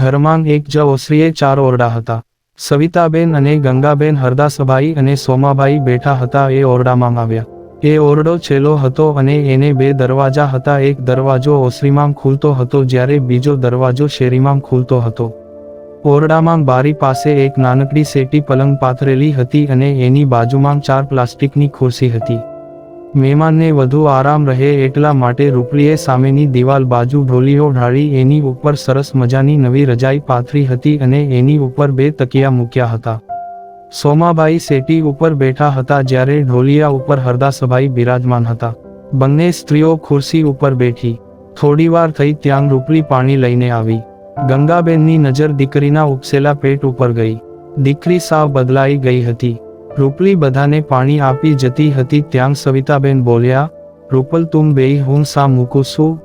ઘરમાં એક જ ઓસરીએ ચાર ઓરડા હતા. સવિતાબેન અને ગંગાબેન હરદાસભાઈ અને સોમાભાઈ બેઠા હતા એ ઓરડામાં આવ્યા. એ ઓરડો છેલ્લો હતો અને એને બે દરવાજા હતા. એક દરવાજો ઓસરીમાં ખુલતો હતો જ્યારે બીજો દરવાજો શેરીમાં ખુલતો હતો. ઓરડામાં બારી પાસે એક નાનકડી સેટી પલંગ પાથરેલી હતી અને એની બાજુમાં ચાર પ્લાસ્ટિકની ખુરશી હતી. મહેમાનને વધુ આરામ રહે એટલા માટે રૂપલીએ સામેની દિવાલ બાજુ ઢોલીઓ ઢાળી એની ઉપર સરસ મજાની નવી રજાઈ પાથરી હતી અને એની ઉપર બે તકિયા મૂક્યા હતા. સોમાભાઈ સેટી ઉપર બેઠા હતા જ્યારે ઢોલિયા ઉપર હરદાસભાઈ બિરાજમાન હતા. બંને સ્ત્રીઓ ખુરશી ઉપર બેઠી. થોડીવાર થઈ ત્યાં રૂપલી પાણી લઈને આવી. ગંગાબેનની નજર દીકરીના ઉપસેલા પેટ ઉપર ગઈ. દીકરી સાવ બદલાઈ ગઈ હતી. રૂપલી બધાને પાણી આપી જતી હતી ત્યાં સવિતાબેન બોલ્યા, રૂપલ તું બેય હું સા મૂકું છું?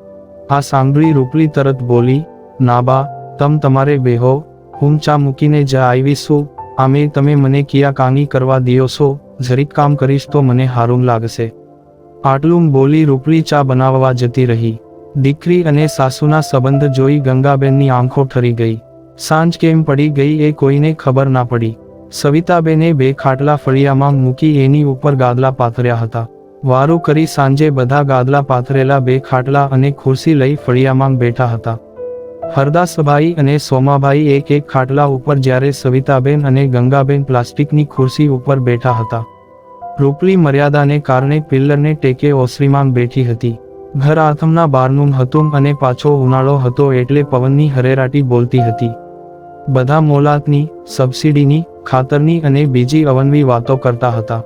આ સાંભળી રૂપલી તરત બોલી, નાબા, તમ તમારે બેહો હું ચા મૂકીને જ આવીશું આમે તમે મને કિયા કાંગી કરવા દિયો છો? જરીક કામ કરીશ તો મને હારું લાગશે. આટલું બોલી રૂપલી ચા બનાવવા જતી રહી. દીકરી અને સાસુના સંબંધ જોઈ ગંગાબેનની આંખો ઠરી ગઈ. સાંજ કેમ પડી ગઈ એ કોઈને ખબર ના પડી. સવિતાબેને બે ખાટલા ફળિયામાં મૂકી એની ઉપર ગાદલા પાથર્યા હતા. વારું કરી સાંજે બધા ગાદલા પાથરેલા બે ખાટલા અને ખુરશી લઈ ફળિયામાં બેઠા હતા. હરદાસભાઈ અને સોમાભાઈ એક એક ખાટલા ઉપર જ્યારે સવિતાબેન અને ગંગાબેન પ્લાસ્ટિકની ખુરશી ઉપર બેઠા હતા. રૂપલી મર્યાદાને કારણે પિલ્લરને ટેકે ઓસરીમાં બેઠી હતી. ઘર આથમના બારનું હતું અને પાછો ઉનાળો હતો એટલે પવનની હરેરાટી બોલતી હતી. બધા મોલાતની, સબસિડીની ખાતરની અને બીજી અવનવી વાતો કરતા હતા.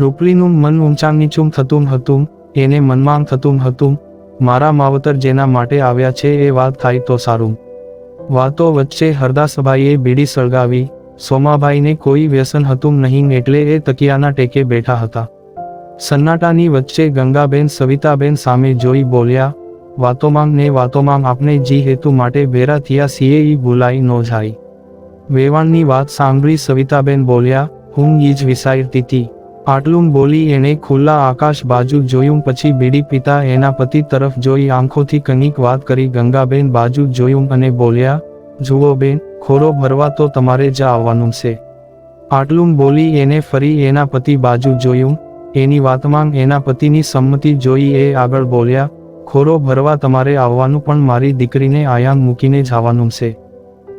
રૂપલીનું મન ઊંચાં નીચું થતું હતું, એને મનમાં થતું હતું, મારા માવતર જેના માટે આવ્યા છે એ વાત થાય તો સારું. વાતો વચ્ચે હરદાસભાઈએ બીડી સળગાવી, સોમાભાઈને કોઈ વ્યસન હતું નહીં એટલે એ તકિયાના ટેકે બેઠા હતા. સન્નાટાની વચ્ચે ગંગાબેન સવિતાબેન સામે જોઈ બોલ્યા વાતોમાં ને વાતોમાં આપણે જી હેતુ માટે ભેરા થયા સીએ ઈ ભૂલાઈ નો જાય. વેવાણની વાત સાંભળી સવિતાબેન બોલ્યા, હું ઈજ જ વિસારતી હતી આટલું બોલી એણે ખુલ્લા આકાશ બાજુ જોયું પછી બીડી પિતા એના પતિ તરફ જોઈ આંખોથી કંઈક વાત કરી ગંગાબેન બાજુ જોયું અને બોલ્યા, જુઓ બેન, ખોરો ભરવા તો તમારે જ આવવાનું છે. આટલું બોલી એને ફરી એના પતિ બાજુ જોયું, એની વાતમાં એના પતિની સંમતિ જોઈ એ આગળ બોલ્યા, ખોરો ભરવા તમારે આવવાનું પણ મારી દીકરીને આયામ મૂકીને જવાનું છે.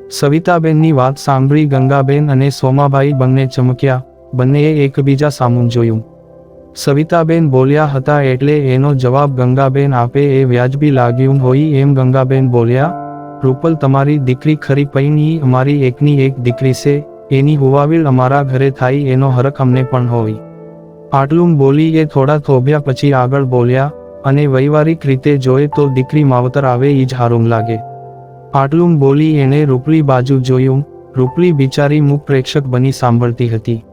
સવિતાબેનની વાત સાંભળી ગંગાબેન અને સોમાભાઈ બંને ચમક્યા. બંનેએ એકબીજા સામું જોયું. સવિતાબેન બોલ્યા હતા એટલે એનો જવાબ ગંગાબેન આપે એ વ્યાજબી લાગ્યું હોય એમ ગંગાબેન બોલ્યા, રૂપલ તમારી દીકરી ખરી પૈની અમારી એકની એક દીકરી છે, એની હુવાવીલ અમારા ઘરે થાય એનો હરખ અમને પણ હોય. આટલું બોલી એ થોડા થોભ્યા પછી આગળ બોલ્યા, અને વૈવારિક રીતે જોઈએ તો દીકરી માવતર આવે ઈ જ હારું લાગે. આટલું બોલી એણે રૂપલી બાજુ જોયું. રૂપલી બિચારી મુખ પ્રેક્ષક બની સાંભળતી હતી.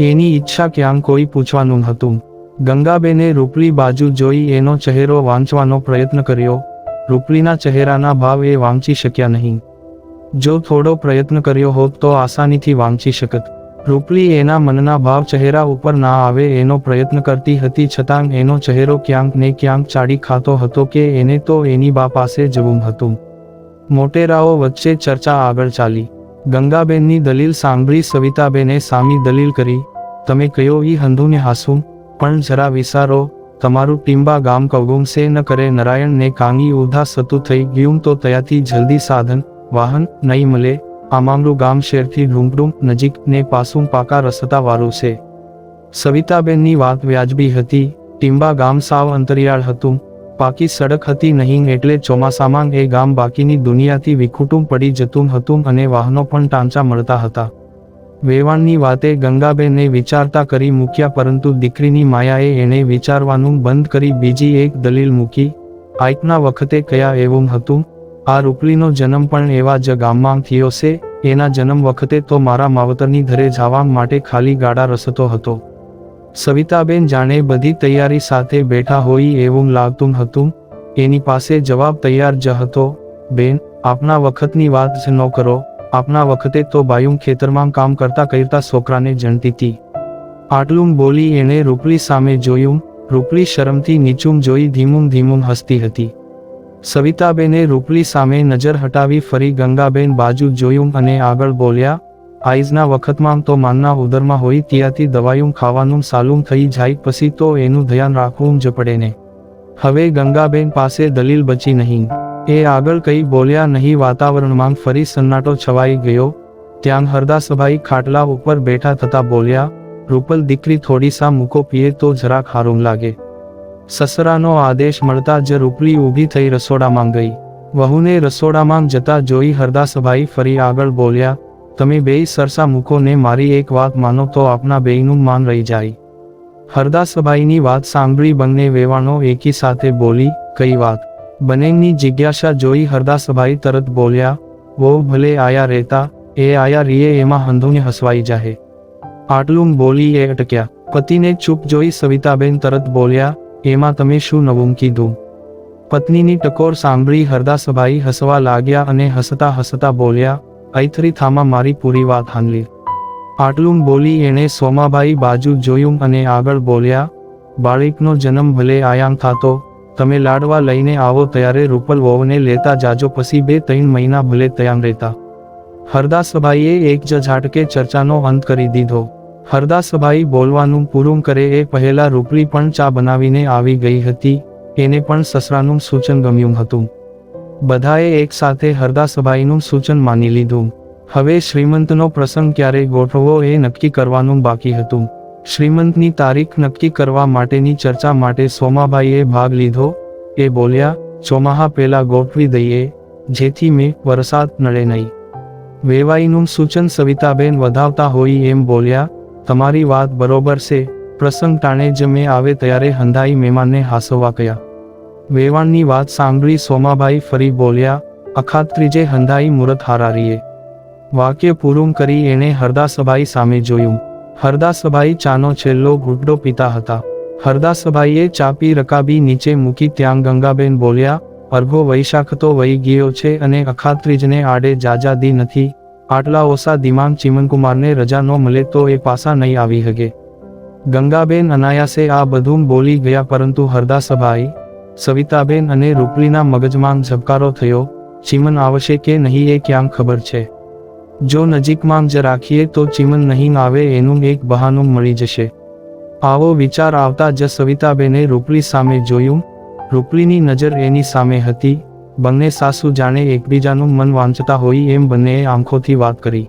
એની ઈચ્છા ક્યાં કોઈ પૂછવાનું હતું. ગંગાબેને રૂપલી બાજુ જોઈ એનો ચહેરો વાંચવાનો પ્રયત્ન કર્યો. રૂપલીના ચહેરાના ભાવ એ વાંચી શક્યા નહીં. જો થોડો પ્રયત્ન કર્યો હોત તો આસાનીથી વાંચી શકત. રૂપલી એના મનના ભાવ ચહેરા ઉપર ના આવે એનો પ્રયત્ન કરતી હતી છતાં એનો ચહેરો ક્યાંક ને ક્યાંક ચાડી ખાતો હતો કે એને તો એની બા પાસે જવું હતું. મોટેરાઓ વચ્ચે ચર્ચા આગળ ચાલી. ગંગાબેનની દલીલ સાંભળી સવિતાબેને સામી દલીલ કરી, તમે કયો ઈ હંધુને હાસું પણ જરા વિસારો, તમારું ટીમ્બા ગામ કવગુમસે ન કરે નરાયણને કાંગી ઉધા સતું થઈ ગયું તો તયાથી જલ્દી સાધન, વાહન નહીં મળે આ મામલું ગામ શેરથી ઢૂંઢું નજીક ને પાસું પાકા રસ્તા વાળું છે. સવિતાબેનની વાત વ્યાજબી હતી, ટીંબા ગામ સાવ અંતરિયાળ હતું પાકી સડક હતી નહીં એટલે ચોમાસામાં એ ગામ બાકીની દુનિયાથી વિખૂટું પડી જતું હતું અને વાહનો પણ ટાંચા મળતા હતા. વેવાણની વાતે ગંગાબેને વિચારતા કરી મૂક્યા પરંતુ દીકરીની માયાએ એણે વિચારવાનું બંધ કરી બીજી એક દલીલ મૂકી, આઈકના વખતે કયા એવું હતું? આ રૂપલીનો જન્મ પણ એવા જ ગામમાં થયો છે? એના જન્મ વખતે તો મારા માવતરની ઘરે જવા માટે ખાલી ગાડા રસતો હતો. સવિતાબેન જાણે બધી તૈયારી સાથે બેઠા હોય એવું લાગતું હતું. એની પાસે જવાબ તૈયાર જ હતો. બેન, આપના વખતની વાત જ ન કરો. આપના વખતે તો બાયું ખેતરમાં કામ કરતા કરતા છોકરાને જણતી હતી આટલું બોલી એણે રૂપલી સામે જોયું. રૂપલી શરમથી નીચું જોઈ ધીમું ધીમું હસતી હતી. સવિતાબેને રૂપલી સામે નજર હટાવી ફરી ગંગાબેન બાજુ જોયું અને આગળ બોલ્યા આઈઝના વખતમાં તો માનના ઉદરમાં હોય ત્યાંથી દવાયું ખાવાનું સાલું થઈ જાય પછી તો એનું ધ્યાન રાખવું જ પડે ને. હવે ગંગાબેન પાસે દલીલ બચી નહીં. એ આગળ કંઈ બોલ્યા નહીં વાતાવરણમાં ફરી સન્નાટો છવાઈ ગયો. ત્યાં હરદાસભાઈ ખાટલા ઉપર બેઠા થતા બોલ્યા, રૂપલ દીકરી થોડી સા મૂકો પીએ તો જરાક હારું લાગે. સસરાનો આદેશ મળતા જ રૂપલી ઊભી થઈ રસોડામાં ગઈ. વહુને રસોડામાં જતા જોઈ હરદાસભાઈ ફરી આગળ બોલ્યા તમે બેય સરસા મૂકો ને મારી એક વાત માનો તો આપના બેયનું માન રહી જાય. હરદાસભાઈની વાત સાંભળી બંને વેવાણો એકી સાથે બોલી, કઈ વાત? બંનેની જિજ્ઞાસા જોઈ હરદાસભાઈ તરત બોલ્યા વો ભલે આયા રહેતા, એ આયા રીએ એમાં હંધુને હસવાઈ જાહે. આટલું બોલી એ અટક્યા. પતિને ચૂપ જોઈ સવિતાબેન તરત બોલ્યા, એમાં તમે શું નવું કીધું? પત્નીની ટકોર સાંભળી હરદાસભાઈ હસવા લાગ્યા અને હસતા હસતા બોલ્યા અહીંથી થામાં મારી પૂરી વાત હાંડલી આટલું બોલી એણે સોમાબાઈ બાજુ જોયું અને આગળ બોલ્યા, બાળકનો જન્મ ભલે આયામ થાતો, તમે લાડવા લઈને આવો ત્યારે રૂપલ વહુને લેતા જાજો પછી બે ત્રણ મહિના ભલે તૈયાર રહેતા. હરદાસભાઈએ એક જ ઝાટકે ચર્ચાનો અંત કરી દીધો. હરદાસભાઈ બોલવાનું પૂરું કરે એ પહેલા રૂપલી પણ ચા બનાવીને આવી ગઈ હતી, એને પણ સસરાનું સૂચન ગમ્યું હતું. બધાએ એક સાથે હરદાસભાઈનું સૂચન માની લીધું. હવે શ્રીમંતનો પ્રસંગ ક્યારે ગોઠવવો એ નક્કી કરવાનું બાકી હતું. શ્રીમંતની તારીખ નક્કી કરવા માટેની ચર્ચા માટે સોમાભાઈએ ભાગ લીધો. એ બોલ્યા, ચોમાહા પહેલા ગોઠવી દઈએ, જેથી મેં વરસાદ નડે નહીં. વેવાઈનું સૂચન સવિતાબેન વધાવતા હોય એમ બોલ્યા, તમારી વાત બરોબર છે. પ્રસંગ ટાણે જ મેં આવે ત્યારે હંધાઈ મહેમાનને હાસવા કયા વેવાણની વાત સાંભળી સોમાભાઈ ફરી બોલ્યા, અખાત ત્રીજે હંધાઈ મુરત હારારીએ. વાક્ય પૂરું કરી એણે હરદાસભાઈ સામે જોયું. હરદાસભાઈ ચાનો છેલ્લો ઘૂંટડો પીતા હતા. હરદાસભાઈએ ચાપી રકાબી નીચે મૂકી ત્યાં ગંગાબેન બોલ્યા, અર્ઘો વૈશાખ તો વહી ગયો છે અને અખાત્રીજને આડે જાજાદી નથી. આટલા ઓછા દિમાગ ચિમનકુમારને રજા ન મળે તો એ પાસા નહીં આવી હગે. ગંગાબેન અનાયાસે આ બધું બોલી ગયા પરંતુ હરદાસભાઈ સવિતાબેન અને રૂપલીના મગજમાં ઝબકારો થયો, ચિમન આવશે કે નહીં એ ક્યાં ખબર છે? જો નજીકમાં જ રાખીએ તો ચિમન નહીં આવે એનું એક બહાનું મળી જશે. આવો વિચાર આવતા જ સવિતાબેને રૂપલી સામે જોયું. રૂપલીની નજર એની સામે હતી. બંને સાસુ જાણે એકબીજાનું મન વાંચતા હોય એમ બંનેએ આંખોથી વાત કરી.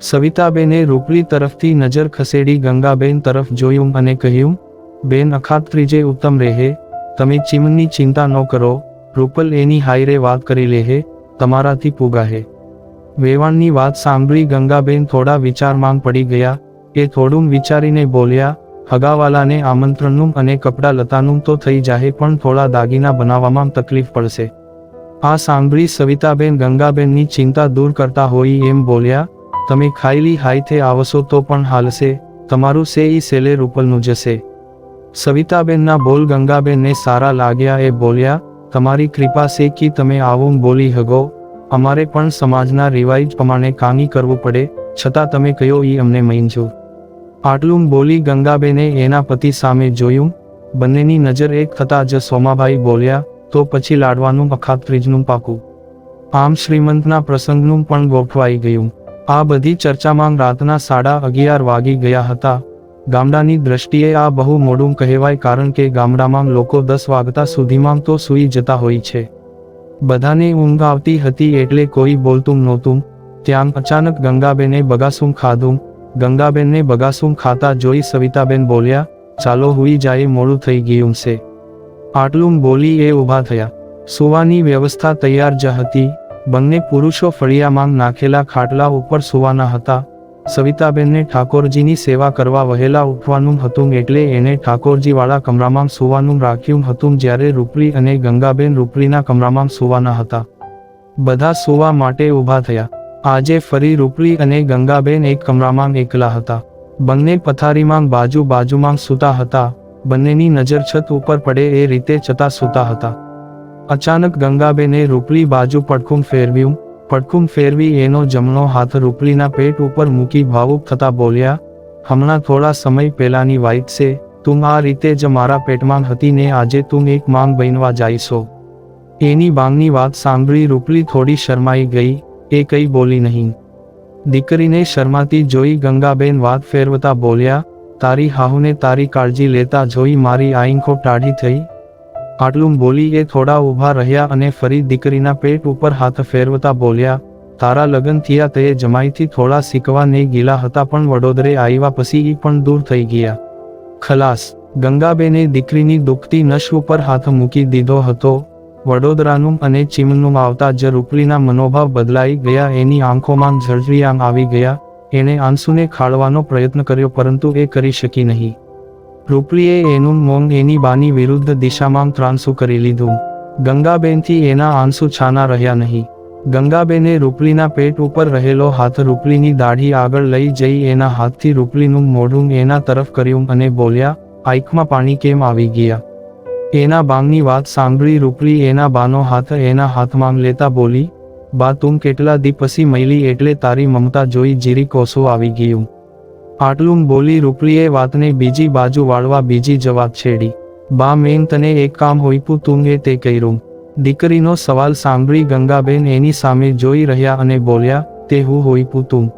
સવિતાબેને રૂપલી તરફથી નજર ખસેડી ગંગાબેન તરફ જોયું અને કહ્યું, બેન, અખાત ત્રીજે ઉત્તમ રહે. તમે ચિમનની ચિંતા ન કરો, રૂપલ એની હાઈરે વાત કરી લેહે તમારાથી પૂગાહે વેવાણની વાત સાંભળી ગંગાબેન થોડા વિચારમાં પડી ગયા, એ થોડું વિચારીને બોલ્યા, હગાવાલાને આમંત્રણનું અને કપડાં લતાનું તો થઈ જાહે પણ થોડા દાગીના બનાવવામાં તકલીફ પડશે. આ સાંભળી સવિતાબેન ગંગાબેનની ચિંતા દૂર કરતા હોય એમ બોલ્યા, તમે ખાઈલી હાઈથે આવશો તો પણ હાલશે, તમારું સે ઈ સેલે રૂપલનું જશે. સવિતાબેનના બોલ ગંગાબેનને સારા લાગ્યા એ બોલ્યા, તમારી કૃપા છે કે તમે આવું બોલી હગો. અમારે પણ સમાજના રિવાઇજ પ્રમાણે કામી કરવું પડે, છતાં તમે કયો ઈ અમને મંજૂર આટલું બોલી ગંગાબેને એના પતિ સામે જોયું. બંનેની નજર એક થતાં જ સોમાભાઈ બોલ્યા, તો પછી લાડવાનું અખાત્રીજનું પાકું. આમ શ્રીમંતના પ્રસંગનું પણ ગોઠવાઈ ગયું. આ બધી ચર્ચામાં રાતના સાડા અગિયાર વાગી ગયા હતા. ગામડાની દ્રષ્ટિએ આ બહુ મોડું કહેવાય કારણ કે ગામડામાં લોકો દસ વાગતા સુધીમાં તો સૂઈ જતા હોય છે. બધાને ઊંઘ આવતી હતી એટલે કોઈ બોલતું નહોતું. ત્યાં અચાનક ગંગાબેને બગાસું ખાધું. ગંગાબેનને બગાસું ખાતા જોઈ સવિતાબેન બોલ્યા, ચાલો હુઈ જાય, મોડું થઈ ગયું છે. આટલું બોલી એ ઊભા થયા. સુવાની વ્યવસ્થા તૈયાર જ હતી. બંને પુરુષો ફળિયામાં નાખેલા ખાટલા ઉપર સુવાના હતા. સવિતાબેનને ઠાકોરજીની સેવા કરવા વહેલા ઉઠવાનું હતું એટલે એને ઠાકોરજીવાળા કમરામાં સુવાનું રાખ્યું હતું જ્યારે રૂપલી અને ગંગાબેન રૂપલીના કમરામાં સુવાના હતા. બધા સુવા માટે ઊભા થયા. આજે ફરી રૂપલી અને ગંગાબેન એક કમરામાં એકલા હતા. બંને પથારીમાં બાજુ બાજુમાં સૂતા હતા. બંનેની નજર છત ઉપર પડે એ રીતે છતાં સૂતા હતા. અચાનક ગંગાબેને રૂપલી બાજુ પડખું ફેરવ્યું. પડખું ફેરવી એનો જમણો હાથ રૂપલીના પેટ ઉપર મૂકી ભાવુક થતા બોલ્યા, હમણાં થોડા સમય પહેલાની વાઈટ છે, તું આ રીતે જ મારા પેટમાં હતી ને આજે તું એક માંગ બનવા જાઈશો. એની બાંગની વાત સાંભળી રૂપલી થોડી શરમાઈ ગઈ, એ કંઈ બોલી નહીં. દીકરીને શરમાતી જોઈ ગંગાબેન વાત ફેરવતા બોલ્યા, તારી હાહુને તારી કાળજી લેતા જોઈ મારી આઈંખો ટાઢી થઈ આટલું બોલી એ થોડા ઊભા રહ્યા અને ફરી દીકરીના પેટ ઉપર હાથ ફેરવતા બોલ્યા, તારા લગ્ન થયા તે જમાઈથી થોડા શીખવા નહીં ગીલા હતા પણ વડોદરે આવ્યા પછી એ પણ દૂર થઈ ગયા. ખલાસ, ગંગાબેને દીકરીની દુખતી નશ ઉપર હાથ મૂકી દીધો હતો. વડોદરાનું અને ચીમનું આવતા જ રૂપલીના મનોભાવ બદલાઈ ગયા, એની આંખોમાં ઝળઝળી આમ આવી ગયા. એણે આંસુને ખાળવાનો પ્રયત્ન કર્યો પરંતુ એ કરી શકી નહીં. રૂપલીએ એનું મૌન એની બાની વિરુદ્ધ દિશામાં ત્રાંસુ કરી લીધું. ગંગાબેનથી એના આંસુ છાના રહ્યા નહીં. ગંગાબેને રૂપલીના પેટ ઉપર રહેલો હાથ રૂપલીની દાઢી આગળ લઈ જઈ એના હાથથી રૂપલીનું મોઢું એના તરફ કર્યું અને બોલ્યા, આંખમાં પાણી કેમ આવી ગયા એના બાંગની વાત સાંભળી રૂપલી એના બાનો હાથ એના હાથમાં લેતા બોલી, બા, તું કેટલા દી પછી મળી એટલે તારી મમતા જોઈ જીરી કોસું આવી ગયું. આટલું બોલી રૂપલીએ વાતને બીજી બાજુ વાળવા બીજી જવાબ છેડી. બા મેન તને એક કામ હોઈપું, તું એ તે કર્યું. દીકરીનો સવાલ સાંભળી ગંગાબેન એની સામે જોઈ રહ્યા અને બોલ્યા, તે હું હોઈપું તું.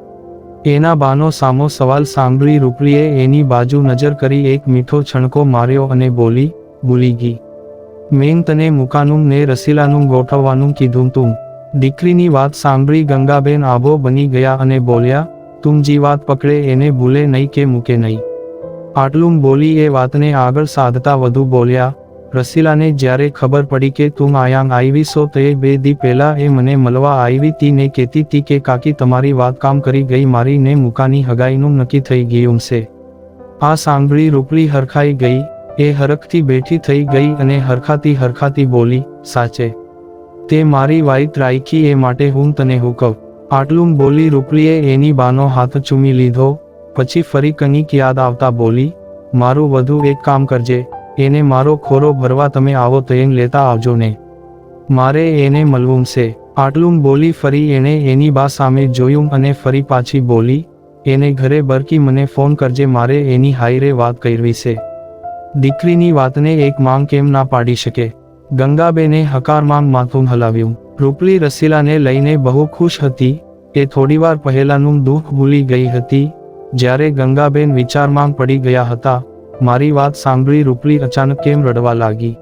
એના બાનો સામો સવાલ સાંભળી રૂપલીએ એની બાજુ નજર કરી એક મીઠો છણકો માર્યો અને બોલી, ભૂલી ગઈ. મેં તને મુકાનું ને રસીલાનું ગોઠવવાનું કીધું તું. દીકરીની વાત સાંભળી ગંગાબેન આભો બની ગયા અને બોલ્યા તું જી વાત પકડે એને ભૂલે નહીં કે મૂકે નહીં. આટલું બોલી એ વાતને આગળ સાધતા વધુ બોલ્યા, રસીલાને જ્યારે ખબર પડી કે તું આયાંગ આવી સો તે બે દી પહેલા એ મને મળવા આવી તી ને કહેતી તી કે કાકી તમારી વાત કામ કરી ગઈ મારી ને મુકાની હગાઈનું નક્કી થઈ ગયું છે. આ સાંભળી રૂપલી હરખાઈ ગઈ, એ હરખથી બેઠી થઈ ગઈ અને હરખાતી હરખાતી બોલી, સાચે. તે મારી વાઈટ રાખી એ માટે હું તને હુકવ આટલું બોલી રૂપલીએ એની બાનો હાથ ચૂમી લીધો, પછી ફરી કનિક યાદ આવતા બોલી, મારું વધુ એક કામ કરજે, એને મારો ખોરો ભરવા તમે આવો તો એમ લેતા આવજો ને. મારે એને મળવું છે. આટલું બોલી ફરી એણે એની બા સામે જોયું અને ફરી પાછી બોલી, એને ઘરે બરકી મને ફોન કરજે, મારે એની હાઈરે વાત કરવી છે. દીકરીની વાતને એક માંગ કેમ ના પાડી શકે? ગંગાબેને હકાર માંગ માથું હલાવ્યું. રૂપલી રસીલાને લઈને બહુ ખુશ હતી એ થોડીવાર પહેલાનું દુઃખ ભૂલી ગઈ હતી, જ્યારે ગંગાબેન વિચારમાં પડી ગયા હતા, મારી વાત સાંભળી રૂપલી અચાનક કેમ રડવા લાગી?